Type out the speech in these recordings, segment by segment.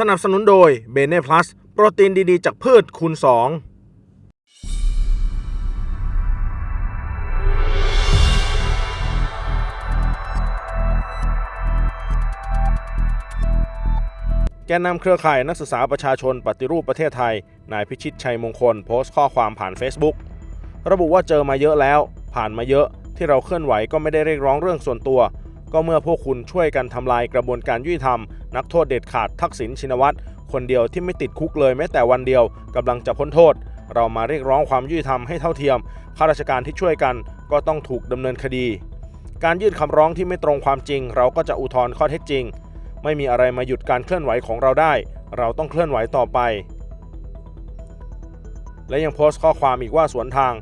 สนับสนุนโดยเบเน่พลัสโปรตีนดีๆ จากพืชคูณ2แกนนำเครือข่ายนักศึกษาประชาชนปฏิรูปประเทศไทย นายพิชิตชัยมงคลโพสต์ข้อความผ่าน Facebook ระบุว่าเจอมาเยอะแล้ว ผ่านมาเยอะที่เราเคลื่อนไหวก็ไม่ได้เรียกร้องเรื่องส่วนตัว ก็เมื่อพวกคุณช่วยกันทำลายกระบวนการยุติธรรม นักโทษเด็ดขาดทักษิณชินวัตรคนเดียวที่ไม่ติดคุกเลยแม้แต่วันเดียวกำลังจะพ้นโทษ เรามาเรียกร้องความยุติธรรมให้เท่าเทียมข้าราชการที่ช่วยกันก็ต้องถูกดำเนินคดี การยื่นคำร้องที่ไม่ตรงความจริง เราก็จะอุทธรณ์ข้อเท็จจริง ไม่มีอะไรมาหยุดการเคลื่อนไหวของเราได้ เราต้องเคลื่อนไหวต่อไป และยังโพสต์ข้อความอีกว่าสวนทาง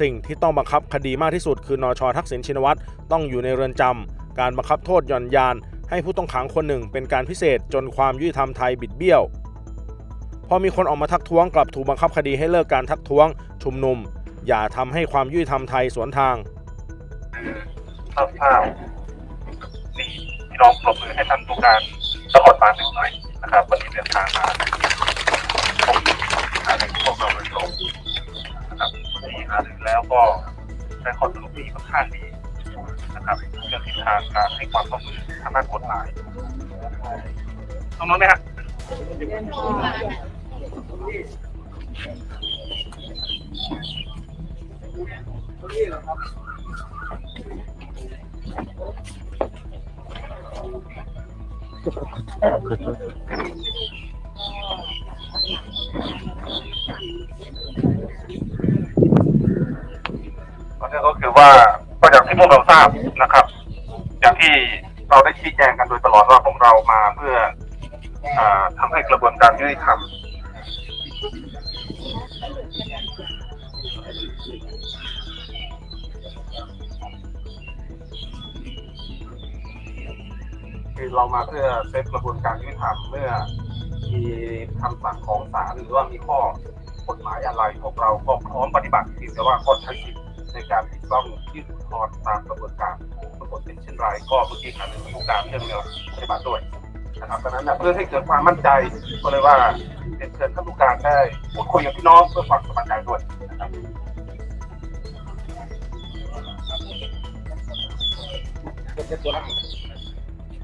สิ่งที่ต้องบังคับคดีมากที่สุดคือนอชทักษิณชินวัตรต้องอยู่ในเรือนจำการบังคับโทษหย่อนยาน ให้ผู้ต้องขังคนหนึ่งเป็นการพิเศษจนความยุติธรรมไทยบิดเบี้ยว พอมีคนออกมาทักท้วงกลับถูกบังคับคดีให้เลิกการทักท้วง ชุมนุม อย่าทำให้ความยุติธรรมไทยสวนทางคร่าวๆนี่พี่น้องปรบมือให้ท่านผู้การตำรวจบางหนึ่งหน่อยนะครับวันนี้เดินทางมาผมหาถึงพวกเราโดยตรงนะครับวันนี้หาถึงแล้วก็ได้ข้อสรุปที่ค่อนข้างดี นะครับเรื่องทิศทางการให้ความร่วมมือทางด้านกฎหมายตรงนู้นไหมฮะก็นั่นก็คือว่าก็อย่าง ทราบนะครับ อย่างที่เราได้ชี้แจงกันโดยตลอดว่าพวกเรามาเพื่ออาทำให้กระบวนการยุติธรรมคือเรามาเพื่อเซฟกระบวนการยุติธรรมเมื่อมีคำสั่งของศาลหรือว่ามีข้อกฎหมายอะไร พวกเราก็พร้อมปฏิบัติเพียงแต่ว่าก็ใช้สิทธิ์ ในการที่ต้องยื่นอุทธรณ์ตามกระบวนการทั้งหมดเป็นเช่นไรก็เมื่อกี้ทางผู้การเรื่องเงินปฏิบัติด้วยนะครับดังนั้นเพื่อให้เกิดความมั่นใจก็เลยว่าเรียนเชิญท่านผู้การได้พูดคุยกับพี่น้องเพื่อความสบายใจด้วยนะครับ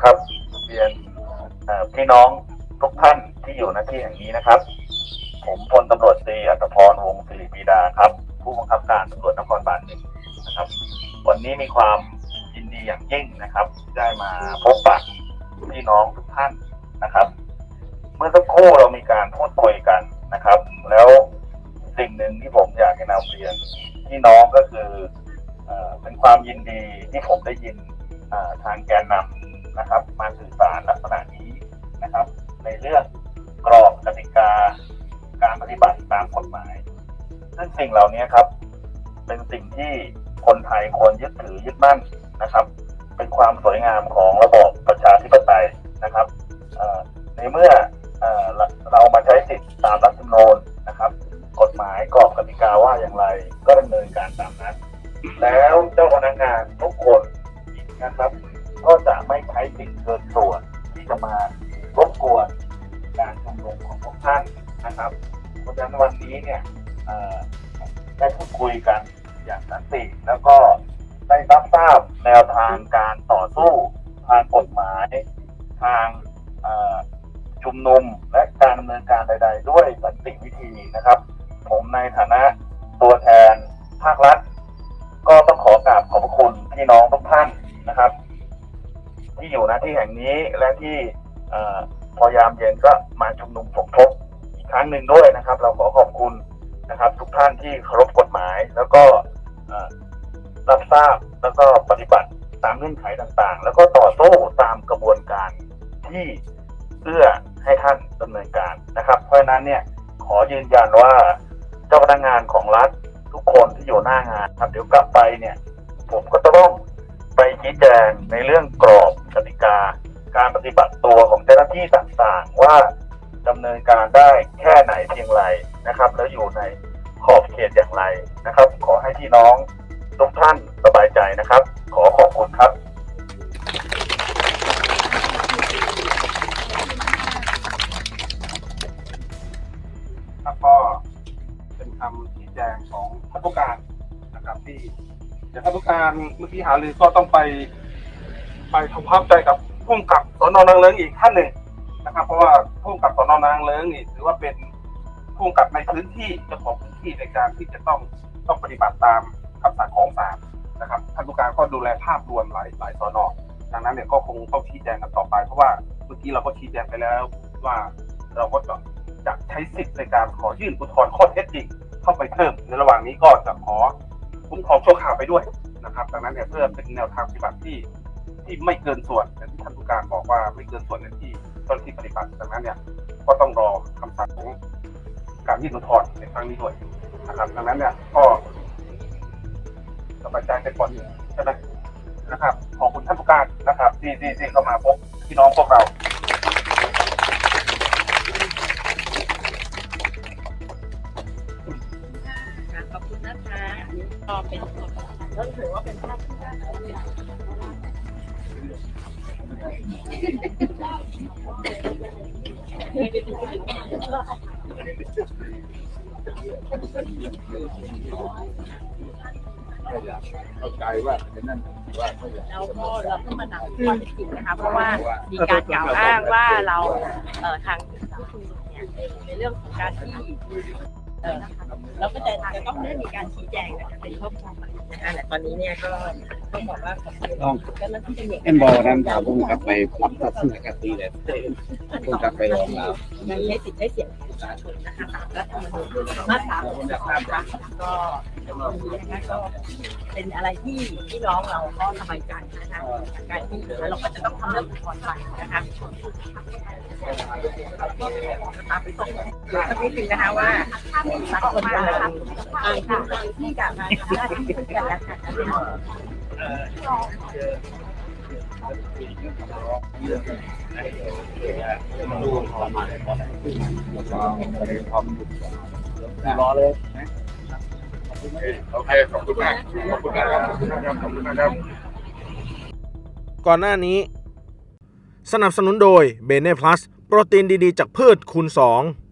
ครับเรียนพี่น้องทุกท่านที่อยู่ณที่แห่งนี้นะครับ ผมพลตำรวจตรีอัตภพรวงศ์ศิริปีดา มีความยินดีอย่างยิ่งนะครับ ได้มาพบปะพี่น้องทุกท่านนะครับ เมื่อสักครู่เรามีการพูดคุยกันนะครับ แล้วสิ่งหนึ่งที่ผมอยากจะนำเรียนพี่น้องก็คือเอเป็นความยินดีที่ผมได้ยินทางแกนนำนะครับ มาสื่อสารลักษณะนี้นะครับ ในเรื่องกรอบกติกาการปฏิบัติตามกฎหมาย ซึ่งสิ่งเหล่านี้ครับ เป็นสิ่งที่ คนไทยควรยึดถือยึดมั่นนะครับ เป็นความสวยงามของระบอบประชาธิปไตยนะครับในเมื่อเอ่อเราเรามาใช้สิทธิตามรัฐ แนวทางการต่อสู้ทางกฎหมาย ทางชุมนุมและการดำเนินการใด ๆ ด้วยสันติวิธีนะครับ ผมในฐานะตัวแทนภาครัฐ ก็ต้องขอกราบขอบคุณพี่น้องทุกท่านนะครับ ที่อยู่ณที่แห่งนี้และที่พอยามเย็นก็มาชุมนุมสมทบอีกครั้งหนึ่งด้วยนะครับ เราขอขอบคุณนะครับ ทุกท่านที่เคารพกฎหมายแล้วก็ รับทราบแล้วก็ปฏิบัติตามเงื่อนไขต่างๆ แล้วก็ต่อสู้ตามกระบวนการที่เพื่อให้ท่านดำเนินการนะครับ เพราะฉะนั้นเนี่ยขอยืนยันว่าเจ้าพนักงานของรัฐทุกคนที่อยู่หน้างานครับเดี๋ยวกลับไปเนี่ย ผมก็จะต้องไปชี้แจงในเรื่องกรอบกติกา การปฏิบัติตัวของเจ้าหน้าที่ต่างๆ ว่าดำเนินการได้แค่ไหนเพียงไรนะครับ แล้วอยู่ในขอบเขตอย่างไรนะครับ ขอให้พี่น้อง ทุกท่านสบายใจนะครับ ขอขอบคุณครับ แล้วก็เป็นคำชี้แจงของท่านผู้การนะครับที่เดี๋ยวท่านผู้การเมื่อกี้หาลือก็ต้องไป ไปทำความใจกับพุ่มกับสนนางเลิ้งอีกท่านหนึ่งนะครับ เพราะว่าพุ่มกับสนนางเลิ้งนี่ถือว่าเป็นพุ่มกับในพื้นที่จะของพื้นที่ในการที่จะต้องต้องปฏิบัติตาม สังของศาลนะครับท่านผู้การก็ดูแลภาพรวมหลายหลายสอนอดังนั้นเนี่ยก็คงต้องชี้แจงกันต่อไป เพราะว่าเมื่อกี้เราก็ชี้แจงไปแล้วว่าเราก็จะจะใช้สิทธิ์ในการขอยื่นอุทธรณ์ข้อเท็จจริงเข้าไปเพิ่มในระหว่างนี้ก็จะขอคุ้มครองชั่วคราวไปด้วยนะครับ ดังนั้นเนี่ยเพื่อเป็นแนวทางปฏิบัติที่ที่ไม่เกินส่วนอย่างที่ท่านผู้การบอกว่าไม่เกินส่วนในที่เจ้าหน้าที่ปฏิบัติดังนั้นเนี่ยก็ต้องรอคำสั่งของการยื่นอุทธรณ์ในครั้งนี้ด้วยนะครับดังนั้นเนี่ยก็ สบายใจกันก่อนใช่ไหมนะครับ ขอบคุณท่านผู้การนะครับ ที่ที่ที่เข้ามาพบพี่น้องพวกเราขอบคุณนะคะอันนี้ก็เป็นก็ถือว่าเป็นภาพที่ ได้แล้วก็เราก็มาหนักข้อเท็จจริงนะคะ เพราะว่ามีการกล่าวอ้างว่าเราเอ่อทางผู้ชุมนุมเนี่ยในเรื่องของการที่เอ่อเราก็จะจะต้องได้มีการชี้แจงนะคะเป็นข้อความ นะคะแต่ตอนนี้เนี่ยก็ต้องบอกว่าขอบคุณต้องเจ้าหน้าที่ตำรวจเอ็นบอกนั้นถามผมกลับไปปรับทัศนคติเลยผมกลับไปลองแล้วยังใช้สิทธิ์ใช้เสียงของประชาชนนะคะตามรัฐธรรมนูญมาตรา63นะคะก็ตรงนี้นะคะก็เป็นอะไรที่พี่น้องเราก็สบายใจนะคะจากการที่แล้วเราก็จะต้องทำเรื่องอุทธรณ์ไปนะคะตามไปส่งดูสักนิดนึงนะคะว่าสักคนมานะคะอ่า ที่กลับมาทำหน้าที่ด้วยกันแล้วกันรอเลยโอเคขอบคุณมากขอบคุณมากครับขอบคุณมากครับขอบคุณมากครับก่อนหน้านี้ สนับสนุนโดยเบเน่พลัสโปรตีนดี ๆ จากพืชคูณ2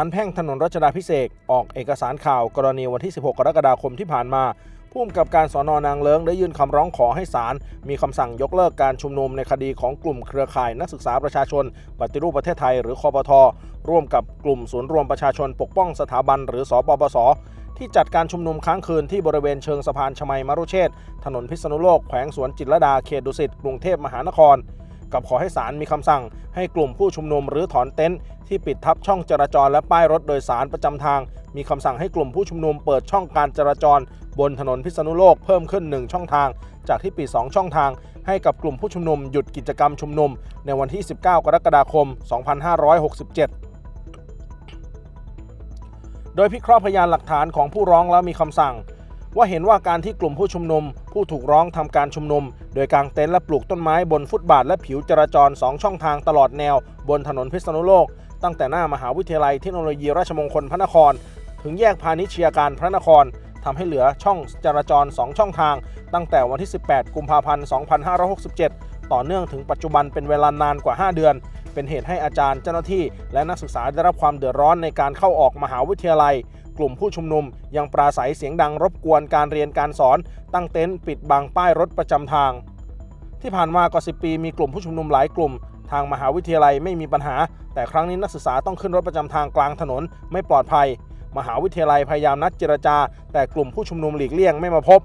ารแพ่งถนนรัชดาพิเศษออกเอกสารข่าวกรณีวันที่ 16 กรกฎาคมที่ผ่านมาผู้กำกับการสอนอนางเลิงได้ยื่นคำร้องขอให้ศาลมีคำสั่งยกเลิกการชุมนุมในคดีของกลุ่มเครือข่ายนักศึกษาประชาชน ปฏิรูปประเทศไทย หรือคอปท ร่วมกับกลุ่มศูนย์รวมประชาชนปกป้องสถาบัน หรือสปปสที่จัดการชุมนุมค้างคืนที่บริเวณเชิงสะพานชมัยมรุเชษฐ์ถนนพิษณุโลกแขวงสวนจิตรลดาเขตดุสิตกรุงเทพมหานคร กับขอให้ศาลมีคำสั่ง ให้กลุ่มผู้ชุมนุมหรือถอนเต็นท์ที่ปิดทับช่องจราจรและป้ายรถโดยสารประจำทาง มีคำสั่งให้กลุ่มผู้ชุมนุมเปิดช่องการจราจร บนถนนพิษณุโลกเพิ่มขึ้น 1 ช่องทาง จากที่ปิด 2 ช่องทาง ให้กับกลุ่มผู้ชุมนุมหยุดกิจกรรมชุมนุม ในวันที่ 19 กรกฎาคม 2567โดยพิเคราะห์พยานหลักฐานของผู้ร้องแล้วมีคำสั่ง ว่าเห็นว่าการที่กลุ่มผู้ชุมนุม ผู้ถูกร้องทำการชุมนุม โดยกางเต็นท์และปลูกต้นไม้บนฟุตบาทและผิวจราจร 2 ช่องทางตลอดแนว บนถนนพิษณุโลก ตั้งแต่หน้ามหาวิทยาลัยเทคโนโลยีราชมงคลพระนคร ถึงแยกพาณิชยาการพระนครทำให้เหลือช่องจราจร 2 ช่องทาง ตั้งแต่วันที่ 18 กุมภาพันธ์ 2567 ต่อเนื่องถึงปัจจุบันเป็นเวลานานกว่า 5 เดือน เป็นเหตุให้อาจารย์เจ้าหน้าที่ และนักศึกษาได้รับความเดือดร้อนในการเข้าออกมหาวิทยาลัย กลุ่มผู้ชุมนุม ยังปราศัยเสียงดังรบกวนการเรียนการสอน ตั้งเต็นท์ปิดบังป้ายรถประจำทาง ที่ผ่านมากว่า 10 ปีมีกลุ่มผู้ชุมนุมหลายกลุ่ม ทางมหาวิทยาลัยไม่มีปัญหา แต่ครั้งนี้นักศึกษาต้องขึ้นรถประจำทางกลางถนนไม่ปลอดภัย มหาวิทยาลัยพยายามนัดเจรจา แต่กลุ่มผู้ชุมนุมหลีกเลี่ยงไม่มาพบ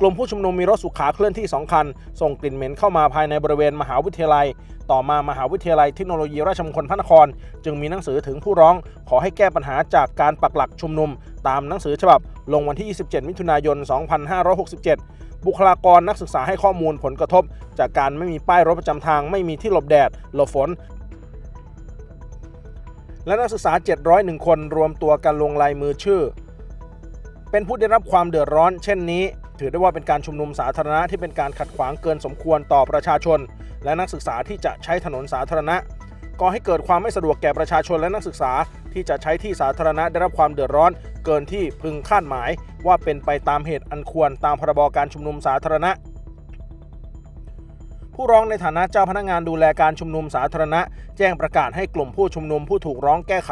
กลุ่มผู้ชุมนุมมีรถสุขาเคลื่อนที่ 2 คัน ส่งกลิ่นเหม็นเข้ามาภายในบริเวณมหาวิทยาลัย ต่อมามหาวิทยาลัยเทคโนโลยีราชมงคลพระนคร จึงมีหนังสือถึงผู้ร้อง ขอให้แก้ปัญหาจากการปักหลักชุมนุม ตามหนังสือฉบับ ลงวันที่ 27 มิถุนายน 2567บุคลากรนักศึกษาให้ข้อมูลผลกระทบ จากการไม่มีป้ายรถประจำทางไม่มีที่หลบแดด หลบฝน และนักศึกษา 701 คนรวมตัวกันลงลายมือชื่อ เป็นผู้ได้รับความเดือดร้อน เช่นนี้ ถือได้ว่าเป็นการชุมนุมสาธารณะที่เป็นการขัดขวางเกินสมควรต่อประชาชน และนักศึกษาที่จะใช้ถนนสาธารณะก่อให้เกิดความไม่สะดวกแก่ประชาชนและนักศึกษา ที่จะใช้ที่สาธารณะได้รับความเดือดร้อน เกินที่พึงคาดหมาย ว่าเป็นไปตามเหตุอันควรตามพรบการชุมนุมสาธารณะ ผู้ร้องในฐานะเจ้าพนักงานดูแลการชุมนุมสาธารณะ แจ้งประกาศให้กลุ่มผู้ชุมนุมผู้ถูกร้องแก้ไข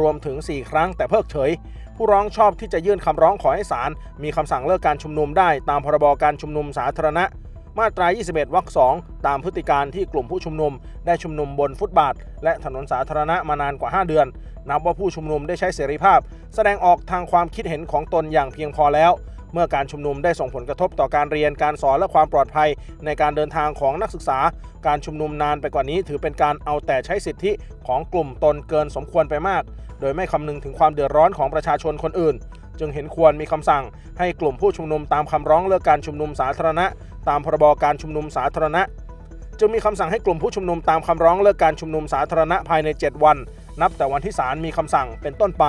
รวมถึง 4 ครั้งแต่เพิกเฉย ผู้ร้องชอบที่จะยื่นคำร้องขอให้ศาลมีคำสั่งเลิกการชุมนุมได้ตามพรบการชุมนุมสาธารณะ มาตรา 21 วรรค 2 ตามพฤติการที่กลุ่มผู้ชุมนุม ได้ชุมนุมบนฟุตบาท และถนนสาธารณะมานานกว่า 5 เดือน นับว่าผู้ชุมนุมได้ใช้เสรีภาพ แสดงออกทางความคิดเห็นของตนอย่างเพียงพอแล้ว เมื่อการชุมนุมได้ส่งผลกระทบต่อการเรียนการสอนและความปลอดภัย ในการเดินทางของนักศึกษา การชุมนุมนานไปกว่านี้ ถือเป็นการเอาแต่ใช้สิทธิของกลุ่มตนเกินสมควรไปมาก โดยไม่คำนึงถึงความเดือดร้อนของประชาชนคนอื่น จึงเห็นควรมีคำสั่ง ให้กลุ่มผู้ชุมนุมตามคำร้องเลิกการชุมนุมสาธารณะ ตามพรบการชุมนุมสาธารณะจึงมีคำสั่งให้กลุ่มผู้ชุมนุมตามคำร้องเลิกการชุมนุมสาธารณะภายใน 7 วัน นับแต่วันที่ศาลมีคำสั่งเป็นต้นไป